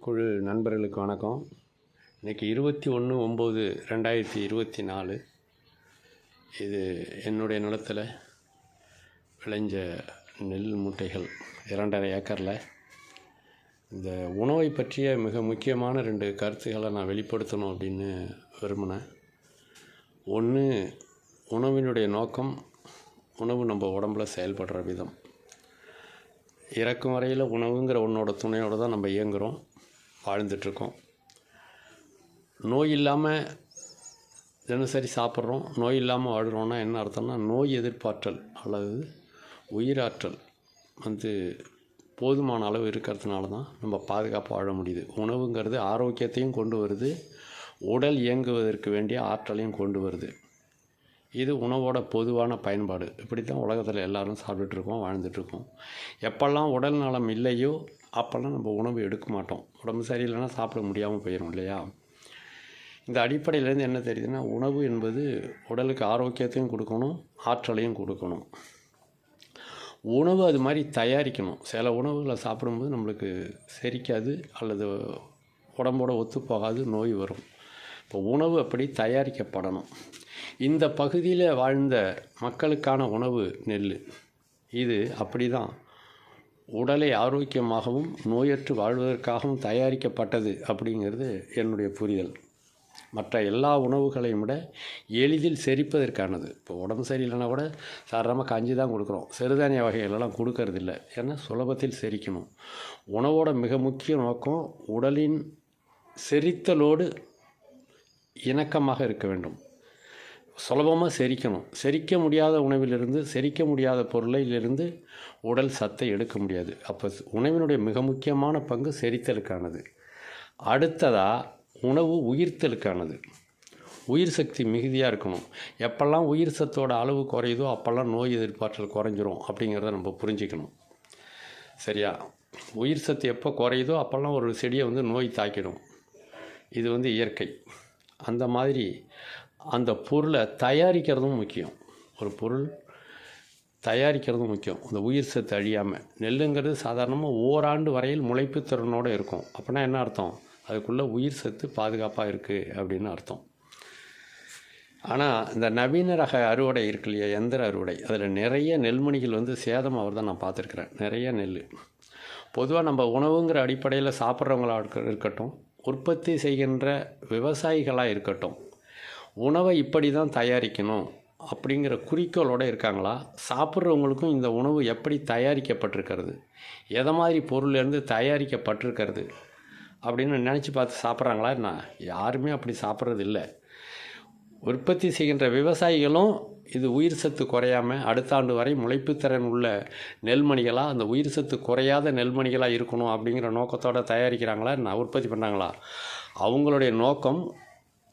குழு நண்பர்களுக்கு வணக்கம். இன்றைக்கி இருபத்தி ஒன்று ஒம்பது ரெண்டாயிரத்தி இருபத்தி நாலு. இது என்னுடைய நிலத்தில் விளைஞ்ச நெல் மூட்டைகள் இரண்டரை ஏக்கரில். இந்த உணவை பற்றிய மிக முக்கியமான ரெண்டு கருத்துக்களை நான் வெளிப்படுத்தணும் அப்படின்னு விரும்பினேன். ஒன்று உணவினுடைய நோக்கம் உணவு நம்ம உடம்புல செயல்படுற விதம். இறக்கும் வரையில் உணவுங்கிற உன்னோட துணையோடு தான் நம்ம இயங்குகிறோம் வாழ்ந்துட்டுருக்கோம். நோய் இல்லாமல் தினசரி சாப்பிட்றோம். நோய் இல்லாமல் வாழ்கிறோன்னா என்ன அர்த்தம்னா நோய் எதிர்ப்பாற்றல் அல்லது உயிராற்றல் வந்து போதுமான அளவு இருக்கிறதுனால தான் நம்ம பாதுகாப்பாக வாழ முடியுது. உணவுங்கிறது ஆரோக்கியத்தையும் கொண்டு வருது. உடல் இயங்குவதற்கு வேண்டிய ஆற்றலையும் கொண்டு வருது. இது உணவோட பொதுவான பயன்பாடு. இப்படி தான் உலகத்தில் எல்லோரும் சாப்பிட்டுட்ருக்கோம் வாழ்ந்துட்டுருக்கோம் எப்போல்லாம் உடல் நலம் இல்லையோ அப்போல்லாம் நம்ம உணவு எடுக்க மாட்டோம். உடம்பு சரியில்லைன்னா சாப்பிட முடியாமல் போயிடும் இல்லையா? இந்த அடிப்படையிலேருந்து என்ன தெரியுதுன்னா உணவு என்பது உடலுக்கு ஆரோக்கியத்தையும் கொடுக்கணும் ஆற்றலையும் கொடுக்கணும். உணவு அது மாதிரி தயாரிக்கணும். சில உணவுகளை சாப்பிடும்போது நம்மளுக்கு செரிக்காது அல்லது உடம்போட ஒத்து போகாது நோய் வரும். இப்போ உணவு அப்படி தயாரிக்கப்படணும். இந்த பகுதியில் வாழ்ந்த மக்களுக்கான உணவு நெல். இது அப்படி தான் உடலை ஆரோக்கியமாகவும் நோயற்று வாழ்வதற்காகவும் தயாரிக்கப்பட்டது அப்படிங்கிறது என்னுடைய புரிதல். மற்ற எல்லா உணவுகளையும் விட எளிதில் செரிப்பதற்கானது. இப்போ உடம்பு சரியில்லைனா கூட சாதாரணமாக கஞ்சி தான் கொடுக்குறோம். சிறுதானிய வகைகளெல்லாம் கொடுக்கறதில்ல. ஏன்னா சுலபத்தில் செரிக்கணும். உணவோட மிக முக்கிய நோக்கம் உடலின் செரித்தலோடு இணக்கமாக இருக்க வேண்டும். சுலபமாக செரிக்கணும். செரிக்க முடியாத உணவிலிருந்து செரிக்க முடியாத பொருளிலிருந்து உடல் சத்தை எடுக்க முடியாது. அப்போ உணவினுடைய மிக முக்கியமான பங்கு செரித்தலுக்கானது. அடுத்ததாக உணவு உயிர்த்தலுக்கானது. உயிர் சக்தி மிகுதியாக இருக்கணும். எப்போல்லாம் உயிர் சத்தோட அளவு குறையுதோ அப்போல்லாம் நோய் எதிர்ப்பாற்றல் குறைஞ்சிரும் அப்படிங்கிறத நம்ம புரிஞ்சிக்கணும். சரியா? உயிர் சத்து எப்போ குறையுதோ அப்போல்லாம் ஒரு செடியை வந்து நோய் தாக்கிடும். இது வந்து இயற்கை. அந்த மாதிரி அந்த பொருளை தயாரிக்கிறதும் முக்கியம். ஒரு பொருள் தயாரிக்கிறதும் முக்கியம். அந்த உயிர் சத்து அழியாமல் நெல்லுங்கிறது சாதாரணமாக ஓராண்டு வரையில் முளைப்பு திறனோடு இருக்கும். அப்படின்னா என்ன அர்த்தம்? அதுக்குள்ளே உயிர் சத்து பாதுகாப்பாக இருக்குது அப்படின்னு அர்த்தம். ஆனால் இந்த நவீன ரக அறுவடை இருக்கு இல்லையா? எந்திர அறுவடை. அதில் நிறைய நெல்மணிகள் வந்து சேதம் அவர் தான் நான் பார்த்துருக்குறேன். நிறைய நெல் பொதுவாக நம்ம உணவுங்கிற அடிப்படையில் சாப்பிட்றவங்களாக இருக்கட்டும் உற்பத்தி செய்கின்ற விவசாயிகளாக இருக்கட்டும் உணவை இப்படி தான் தயாரிக்கணும் அப்படிங்கிற குறிக்கோளோடு இருக்காங்களா? சாப்பிட்றவங்களுக்கும் இந்த உணவு எப்படி தயாரிக்கப்பட்டிருக்கிறது? எதை மாதிரி பொருள்லேருந்து தயாரிக்கப்பட்டிருக்கிறது? அப்படின்னு நினச்சி பார்த்து சாப்பிட்றாங்களா என்ன? யாருமே அப்படி சாப்பிட்றது இல்லை உற்பத்தி செய்கின்ற விவசாயிகளும் இது உயிர் சத்து குறையாமல் அடுத்த ஆண்டு வரை முளைப்புத்திறன் உள்ள நெல்மணிகளாக அந்த உயிர் சத்து குறையாத நெல்மணிகளாக இருக்கணும் அப்படிங்கிற நோக்கத்தோடு தயாரிக்கிறாங்களா என்ன? உற்பத்தி பண்ணுறாங்களா அவங்களுடைய நோக்கம்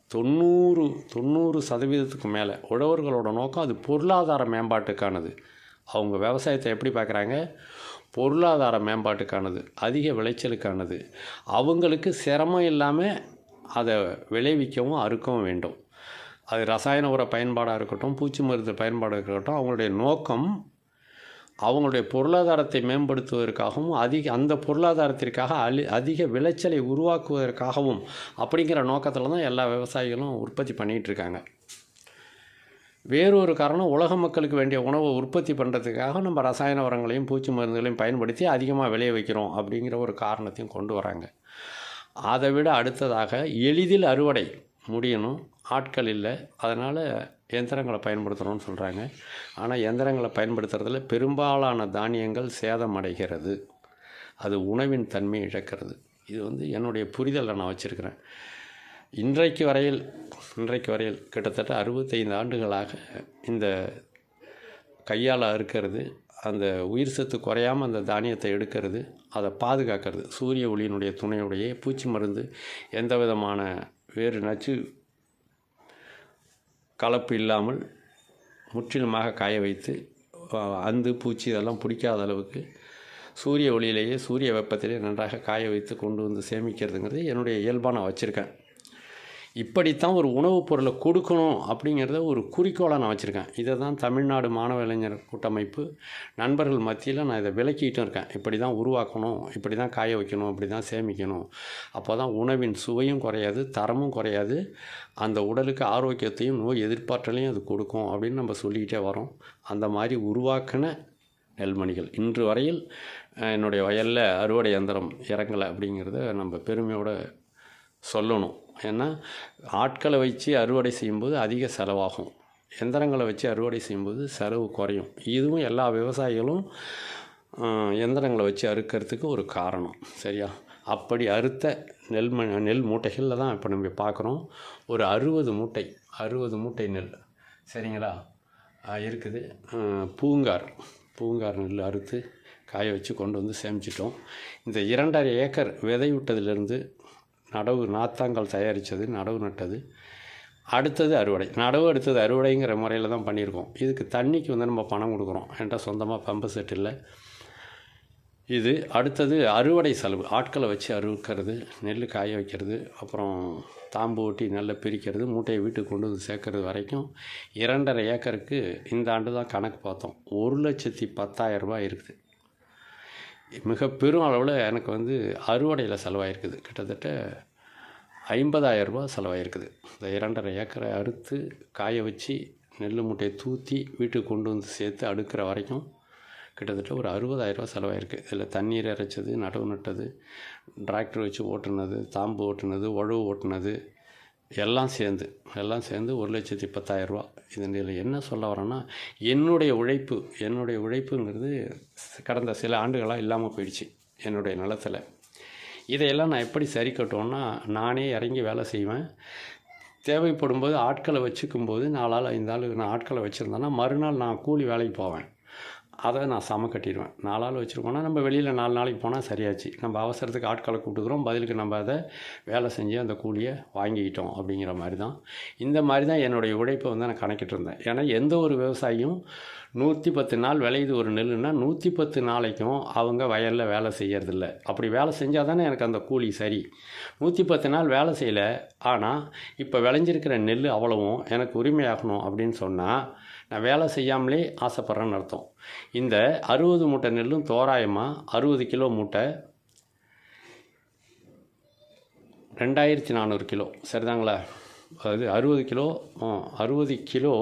தொண்ணூறு தொண்ணூறு சதவீதத்துக்கு மேலே உழவர்களோட நோக்கம் அது பொருளாதார மேம்பாட்டுக்கானது. அவங்க விவசாயத்தை எப்படி பார்க்குறாங்க பொருளாதார மேம்பாட்டுக்கானது அதிக விளைச்சலுக்கானது. அவங்களுக்கு சிரமம் இல்லாமல் அதை விளைவிக்கவும் அறுக்கவும் வேண்டும். அது ரசாயன உர பயன்பாடாக இருக்கட்டும் பூச்சி மருந்து பயன்பாடாக இருக்கட்டும் அவங்களுடைய நோக்கம் அவங்களுடைய பொருளாதாரத்தை மேம்படுத்துவதற்காகவும் அதிக அந்த பொருளாதாரத்திற்காக அலி அதிக விளைச்சலை உருவாக்குவதற்காகவும் அப்படிங்கிற நோக்கத்தில் தான் எல்லா விவசாயிகளும் உற்பத்தி பண்ணிகிட்ருக்காங்க வேறொரு காரணம் உலக மக்களுக்கு வேண்டிய உணவை உற்பத்தி பண்ணுறதுக்காக நம்ம ரசாயன உரங்களையும் பூச்சி மருந்துகளையும் பயன்படுத்தி அதிகமாக விளைய வைக்கிறோம் அப்படிங்கிற ஒரு காரணத்தையும் கொண்டு வராங்க. அதை விட அடுத்ததாக எளிதில் அறுவடை முடியணும். ஆட்கள் இல்லை. அதனால் எந்திரங்களை பயன்படுத்தணும்னு சொல்கிறாங்க ஆனால் எந்திரங்களை பயன்படுத்துறதுல பெரும்பாலான தானியங்கள் சேதமடைகிறது. அது உணவின் தன்மை இழக்கிறது. இது வந்து என்னுடைய புரிதலை நான் வச்சுருக்கிறேன். இன்றைக்கு வரையில் இன்றைக்கு வரையில் கிட்டத்தட்ட அறுபத்தைந்து ஆண்டுகளாக இந்த கையால் அறுக்கிறது அந்த உயிர் சத்து குறையாமல் அந்த தானியத்தை எடுக்கிறது அதை பாதுகாக்கிறது. சூரிய ஒளியினுடைய துணையுடைய பூச்சி மருந்து எந்த விதமான வேறு நச்சு கலப்பு இல்லாமல் முற்றிலுமாக காய வைத்து அந்து பூச்சி இதெல்லாம் பிடிக்காத அளவுக்கு சூரிய ஒளியிலேயே சூரிய வெப்பத்திலே நன்றாக காய வைத்து கொண்டு வந்து சேமிக்கிறதுங்கிறது என்னுடைய இயல்பாக நான் வச்சுருக்கேன். இப்படித்தான் ஒரு உணவுப் பொருளை கொடுக்கணும் அப்படிங்கிறத ஒரு குறிக்கோளாக நான் வச்சுருக்கேன். இதை தான் தமிழ்நாடு மாணவ இளைஞர் கூட்டமைப்பு நண்பர்கள் மத்தியில் நான் இதை விளக்கிட்டும் இருக்கேன். இப்படி தான் உருவாக்கணும் இப்படி தான் காய வைக்கணும் இப்படி தான் சேமிக்கணும். அப்போ தான் உணவின் சுவையும் குறையாது தரமும் குறையாது. அந்த உடலுக்கு ஆரோக்கியத்தையும் நோய் எதிர்பார்த்தலையும் அது கொடுக்கும் அப்படின்னு நம்ம சொல்லிக்கிட்டே வரோம். அந்த மாதிரி உருவாக்கின நெல்மணிகள். இன்று வரையில் என்னுடைய வயலில் அறுவடை எந்திரம் இறங்கலை அப்படிங்கிறத நம்ம பெருமையோட சொல்லணும். ஏன்னா ஆட்களை வச்சு அறுவடை செய்யும்போது அதிக செலவாகும். எந்திரங்களை வச்சு அறுவடை செய்யும்போது செலவு குறையும். இதுவும் எல்லா விவசாயிகளும் எந்திரங்களை வச்சு அறுக்கிறதுக்கு ஒரு காரணம். சரியா? அப்படி அறுத்த நெல் ம நெல் மூட்டைகளில் தான் இப்போ நம்ம பார்க்குறோம் ஒரு அறுபது மூட்டை அறுபது மூட்டை நெல். சரிங்களா? இருக்குது. பூங்கார் பூங்கார் நெல் அறுத்து காய வச்சு கொண்டு வந்து சேமிச்சிட்டோம். இந்த இரண்டரை ஏக்கர் விதை விட்டதிலிருந்து நடவு நாத்தாங்கல் தயாரித்தது நடவு நட்டது. அடுத்தது அறுவடை. நடவு அடுத்தது அறுவடைங்கிற முறையில் தான் பண்ணியிருக்கோம். இதுக்கு தண்ணிக்கு வந்து நம்ம பணம் கொடுக்குறோம். என்கிட்ட சொந்தமாக பம்பு செட் இல்லை. இது அடுத்தது அறுவடை செலவு. ஆட்களை வச்சு அறுவுக்கிறது நெல் காய வைக்கிறது அப்புறம் தாம்பு ஓட்டி நெல்லை பிரிக்கிறது மூட்டையை வீட்டுக்கு கொண்டு வந்து சேர்க்கறது வரைக்கும் இரண்டரை ஏக்கருக்கு இந்த ஆண்டு தான் கணக்கு பார்த்தோம். ஒரு லட்சத்தி பத்தாயிரம் ரூபாய் இருக்குது. மிக பெரும் அளவில் எனக்கு வந்து அறுவடையில் செலவாயிருக்குது. கிட்டத்தட்ட ஐம்பதாயிரம் செலவாயிருக்குது. இந்த இரண்டரை ஏக்கரை அறுத்து காய வச்சு நெல் மூட்டையை தூத்தி வீட்டுக்கு கொண்டு வந்து சேர்த்து அடுக்கிற வரைக்கும் கிட்டத்தட்ட ஒரு அறுபதாயிரரூபா செலவாயிருக்கு. இதில் தண்ணீர் இறைச்சது நடவு நட்டது டிராக்டர் வச்சு ஓட்டுனது தாம்பு ஓட்டுனது உழவு ஓட்டுனது எல்லாம் சேர்ந்து எல்லாம் சேர்ந்து ஒரு லட்சத்தி பத்தாயிரரூபா இதில் என்ன சொல்ல வரேன்னா என்னுடைய உழைப்பு என்னுடைய உழைப்புங்கிறது கடந்த சில ஆண்டுகளாக இல்லாமல் போயிடுச்சு என்னுடைய நிலத்தில். இதையெல்லாம் நான் எப்படி சரி கட்டுவோன்னா நானே இறங்கி வேலை செய்வேன். தேவைப்படும் போது ஆட்களை வச்சுக்கும்போது நாலாள் ஐந்து ஆள் நான் ஆட்களை வச்சுருந்தேன்னா மறுநாள் நான் கூலி வேலைக்கு போவேன். அதை நான் சம கட்டிடுவேன். நாலாள் வச்சுருக்கோன்னா நம்ம வெளியில் நாலு நாளைக்கு போனால் சரியாச்சு. நம்ம அவசரத்துக்கு ஆட்களை கூப்பிட்டுக்கிறோம் பதிலுக்கு நம்ம அதை வேலை செஞ்சு அந்த கூலியை வாங்கிக்கிட்டோம் அப்படிங்கிற மாதிரி தான் இந்த மாதிரி தான் என்னுடைய உழைப்பை வந்து நான் கணக்கிட்டு இருந்தேன் ஏன்னா எந்த ஒரு விவசாயியும் நூற்றி பத்து நாள் விளையுது ஒரு நெல்லுன்னா நூற்றி பத்து நாளைக்கும் அவங்க வயலில் வேலை செய்யறதில்ல. அப்படி வேலை செஞ்சால் தானே எனக்கு அந்த கூலி சரி. நூற்றி பத்து நாள் வேலை செய்யலை. ஆனால் இப்போ விளைஞ்சிருக்கிற நெல் அவ்வளவும் எனக்கு உரிமையாகணும் அப்படின்னு சொன்னால் நான் வேலை செய்யாமலே ஆசைப்பட்றேன்னு அர்த்தம். இந்த அறுபது மூட்டை நெல்லும் தோராயமாக அறுபது கிலோ மூட்டை ரெண்டாயிரத்தி நானூறு கிலோ. சரிதாங்களா? அதாவது அறுபது கிலோ அறுபது கிலோ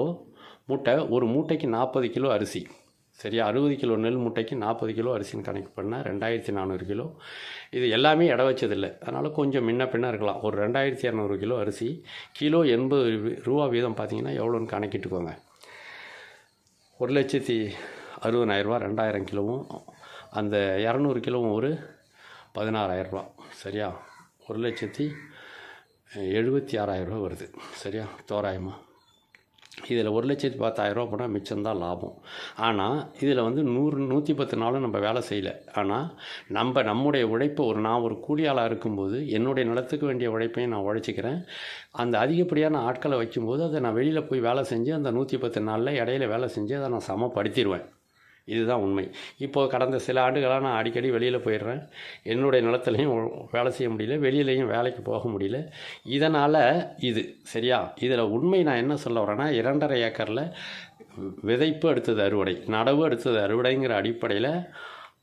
மூட்டை ஒரு மூட்டைக்கு நாற்பது கிலோ அரிசி. சரியா? அறுபது கிலோ நெல் மூட்டைக்கு நாற்பது கிலோ அரிசின்னு கணக்கு பண்ணால் ரெண்டாயிரத்தி நானூறு கிலோ. இது எல்லாமே இட வச்சதில்லை. அதனால் கொஞ்சம் முன்ன பின்ன இருக்கலாம். ஒரு ரெண்டாயிரத்தி இரநூறு கிலோ அரிசி கிலோ எண்பது ரூபா வீதம் பார்த்தீங்கன்னா எவ்வளோன்னு கணக்கிட்டுக்கோங்க. ஒரு லட்சத்தி அறுபதாயிரரூபா ரெண்டாயிரம் கிலோவும் அந்த இரநூறு கிலோவும் ஒரு பதினாறாயிரரூபா சரியா? ஒரு லட்சத்தி எழுபத்தி ஆறாயிரரூபா வருது சரியா? தோராயமாக இதில் ஒரு லட்சத்தி பத்தாயிரரூபா போனால் மிச்சம்தான் லாபம். ஆனால் இதில் வந்து நூறு நூற்றி பத்து நாளும் நம்ம வேலை செய்யலை. ஆனால் நம்ம நம்முடைய உழைப்பை ஒரு நான் ஒரு கூலியாளாக இருக்கும்போது என்னுடைய நிலத்துக்கு வேண்டிய உழைப்பையும் நான் உழைச்சிக்கிறேன். அந்த அதிகப்படியான ஆட்களை வைக்கும்போது அதை நான் வெளியில் போய் வேலை செஞ்சு அந்த நூற்றி பத்து நாளில் இடையில வேலை செஞ்சு அதை நான் சமப்படுத்திடுவேன். இதுதான் உண்மை. இப்போது கடந்த சில ஆண்டுகளாக நான் அடிக்கடி வெளியில் போயிடுறேன். என்னுடைய நிலத்துலையும் வேலை செய்ய முடியல. வெளியிலையும் வேலைக்கு போக முடியல. இதனால் இது சரியா? இதில் உண்மை நான் என்ன சொல்ல வரேன்னா இரண்டரை ஏக்கரில் விதைப்பு அடுத்தது அறுவடை நடவு அடுத்தது அறுவடைங்கிற அடிப்படையில்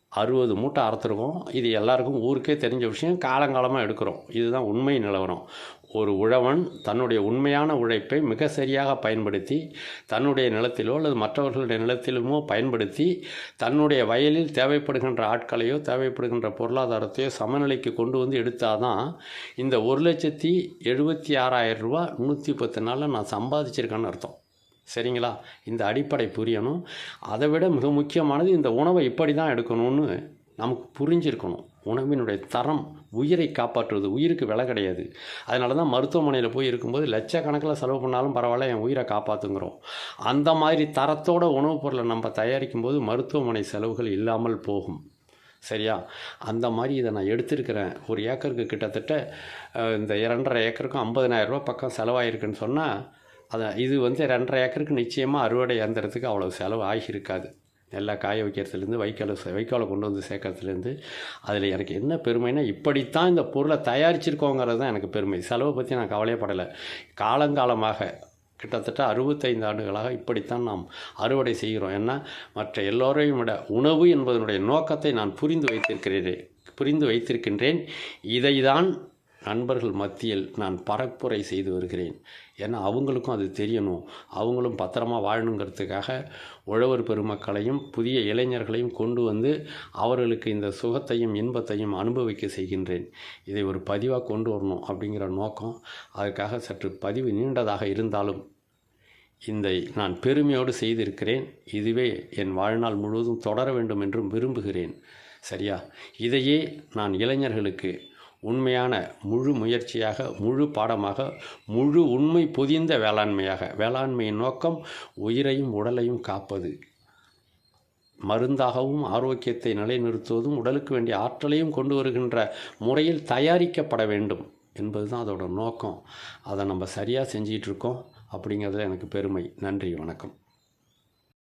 அறுபது மூட்டை அறுத்துருக்கோம். இது எல்லாருக்கும் ஊருக்கே தெரிஞ்ச விஷயம். காலங்காலமாக எடுக்கிறோம். இதுதான் உண்மை நிலவரம். ஒரு உழவன் தன்னுடைய உண்மையான உழைப்பை மிக சரியாக பயன்படுத்தி தன்னுடைய நிலத்திலோ அல்லது மற்றவர்களுடைய நிலத்திலுமோ பயன்படுத்தி தன்னுடைய வயலில் தேவைப்படுகின்ற ஆட்களையோ தேவைப்படுகின்ற பொருளாதாரத்தையோ சமநிலைக்கு கொண்டு வந்து எடுத்தாதான் இந்த ஒரு லட்சத்தி எழுபத்தி ஆறாயிரம் ரூபா நூற்றி பத்து நாளில் நான் சம்பாதிச்சிருக்கேன்னு அர்த்தம். சரிங்களா? இந்த அடிப்படை புரியணும். அதை விட மிக முக்கியமானது இந்த உணவை இப்படி தான் எடுக்கணும்னு நமக்கு புரிஞ்சிருக்கணும். உணவினுடைய தரம் உயிரை காப்பாற்றுவது உயிருக்கு விலை கிடையாது. அதனால தான் மருத்துவமனையில் போய் இருக்கும்போது லட்சக்கணக்கில் செலவு பண்ணாலும் பரவாயில்ல என் உயிரை காப்பாற்றுங்கிறோம் அந்த மாதிரி தரத்தோட உணவுப் பொருளை நம்ம தயாரிக்கும் போது மருத்துவமனை செலவுகள் இல்லாமல் போகும். சரியா? அந்த மாதிரி இதை நான் எடுத்திருக்கிறேன். ஒரு ஏக்கருக்கு கிட்டத்தட்ட இந்த இரண்டரை ஏக்கருக்கும் ஐம்பதனாயிரம் பக்கம் செலவாயிருக்குன்னு சொன்னால் அதை இது வந்து ரெண்டரை ஏக்கருக்கு நிச்சயமாக அறுவடை இயந்திரத்துக்கு அவ்வளோ செலவு ஆகியிருக்காது. நல்லா காய வைக்கிறதுலேருந்து வைக்கோலை வைக்காலை வைக்கோலை கொண்டு வந்து சேர்க்கறதுலேருந்து அதில் எனக்கு என்ன பெருமைனா இப்படித்தான் இந்த பொருளை தயாரிச்சிருக்கோங்கிறது தான் எனக்கு பெருமை. செலவை பற்றி நான் கவலையப்படலை காலங்காலமாக கிட்டத்தட்ட அறுபத்தைந்து ஆண்டுகளாக இப்படித்தான் நாம் அறுவடை செய்கிறோம். ஏன்னா மற்ற எல்லோரையும் விட உணவு என்பதனுடைய நோக்கத்தை நான் புரிந்து வைத்திருக்கிறேன் புரிந்து வைத்திருக்கின்றேன். இதை தான் நண்பர்கள் மத்தியில் நான் பரப்புரை செய்து வருகிறேன். ஏன்னா அவங்களுக்கும் அது தெரியணும். அவங்களும் பத்திரமா வாழணுங்கிறதுக்காக உழவர் பெருமக்களையும் புதிய இளைஞர்களையும் கொண்டு வந்து அவர்களுக்கு இந்த சுகத்தையும் இன்பத்தையும் அனுபவிக்க செய்கின்றேன். இதை ஒரு பதிவாக கொண்டு வரணும் அப்படிங்கிற நோக்கம் அதுக்காக சற்று பதிவு நீண்டதாக இருந்தாலும் இந்த நான் பெருமையோடு செய்திருக்கிறேன். இதுவே என் வாழ்நாள் முழுவதும் தொடர வேண்டும் என்றும் விரும்புகிறேன். சரியா? இதையே நான் இளைஞர்களுக்கு உண்மையான முழு முயற்சியாக முழு பாடமாக முழு உண்மை பொதிந்த வேளாண்மையாக. வேளாண்மையின் நோக்கம் உயிரையும் உடலையும் காப்பது. மருந்தாகவும் ஆரோக்கியத்தை நிலைநிறுத்துவதும் உடலுக்கு வேண்டிய ஆற்றலையும் கொண்டு வருகின்ற முறையில் தயாரிக்கப்பட வேண்டும் என்பது தான் அதோட நோக்கம். அதை நம்ம சரியாக செஞ்சிகிட்ருக்கோம் அப்படிங்கிறதுல எனக்கு பெருமை. நன்றி வணக்கம்.